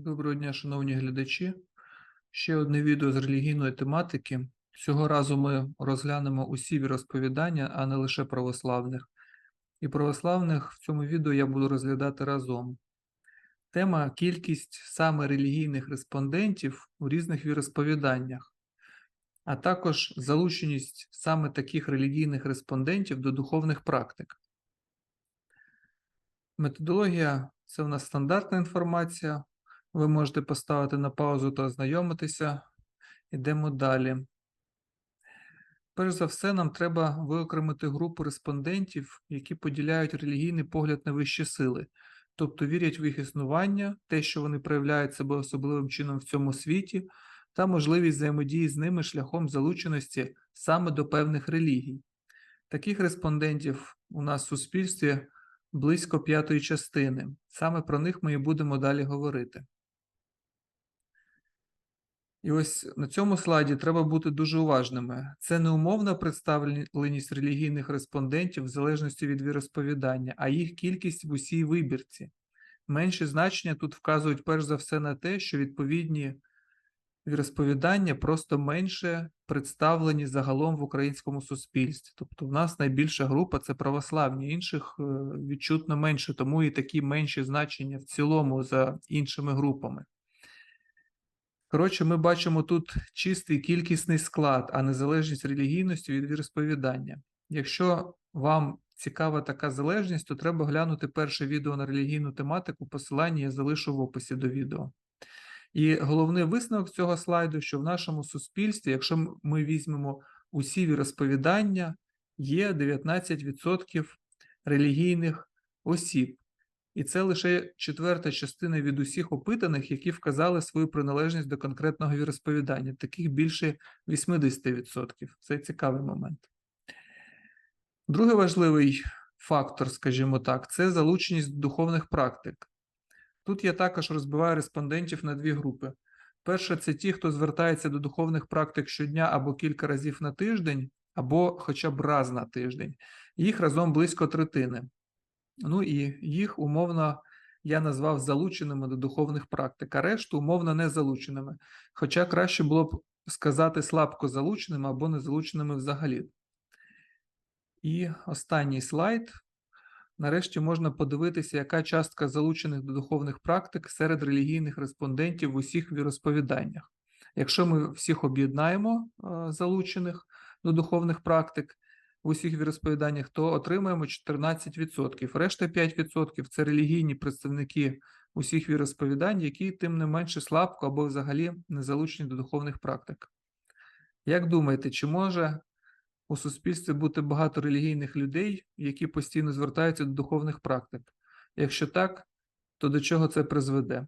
Доброго дня, шановні глядачі. Ще одне відео з релігійної тематики. Цього разу ми розглянемо усі віросповідання, а не лише православних. І православних в цьому відео я буду розглядати разом. Тема кількість саме релігійних респондентів у різних віросповіданнях, а також залученість саме таких релігійних респондентів до духовних практик. Методологія це в нас стандартна інформація. Ви можете поставити на паузу та ознайомитися. Йдемо далі. Перш за все, нам треба виокремити групу респондентів, які поділяють релігійний погляд на вищі сили, тобто вірять в їх існування, те, що вони проявляють себе особливим чином в цьому світі, та можливість взаємодії з ними шляхом залученості саме до певних релігій. Таких респондентів у нас в суспільстві близько п'ятої частини. Саме про них ми і будемо далі говорити. І ось на цьому слайді треба бути дуже уважними. Це не умовна представленість релігійних респондентів в залежності від віросповідання, а їх кількість в усій вибірці. Менші значення тут вказують перш за все на те, що відповідні віросповідання просто менше представлені загалом в українському суспільстві. Тобто, в нас найбільша група це православні, інших е, відчутно менше, тому і такі менші значення в цілому за іншими групами. Коротше, ми бачимо тут чистий кількісний склад, а не залежність релігійності від віросповідання. Якщо вам цікава така залежність, то треба глянути перше відео на релігійну тематику. Посилання я залишу в описі до відео. І головний висновок цього слайду, що в нашому суспільстві, якщо ми візьмемо усі віросповідання, є 19% релігійних осіб. І це лише четверта частина від усіх опитаних, які вказали свою приналежність до конкретного віросповідання. Таких більше 80%. Це цікавий момент. Другий важливий фактор, скажімо так, це залученість духовних практик. Тут я також розбиваю респондентів на дві групи. Перше, це ті, хто звертається до духовних практик щодня або кілька разів на тиждень, або хоча б раз на тиждень. Їх разом близько третини. Ну і їх умовно я назвав залученими до духовних практик, а решту умовно не залученими. Хоча краще було б сказати слабко залученими або не залученими взагалі. І останній слайд. Нарешті можна подивитися, яка частка залучених до духовних практик серед релігійних респондентів в усіх віросповіданнях. Якщо ми всіх об'єднаємо е, залучених до духовних практик в усіх віросповіданнях, то отримаємо 14%. Решта 5% це релігійні представники усіх віросповідань, які тим не менше слабко або взагалі не залучені до духовних практик. Як думаєте, чи може у суспільстві бути багато релігійних людей, які постійно звертаються до духовних практик? Якщо так, то до чого це призведе?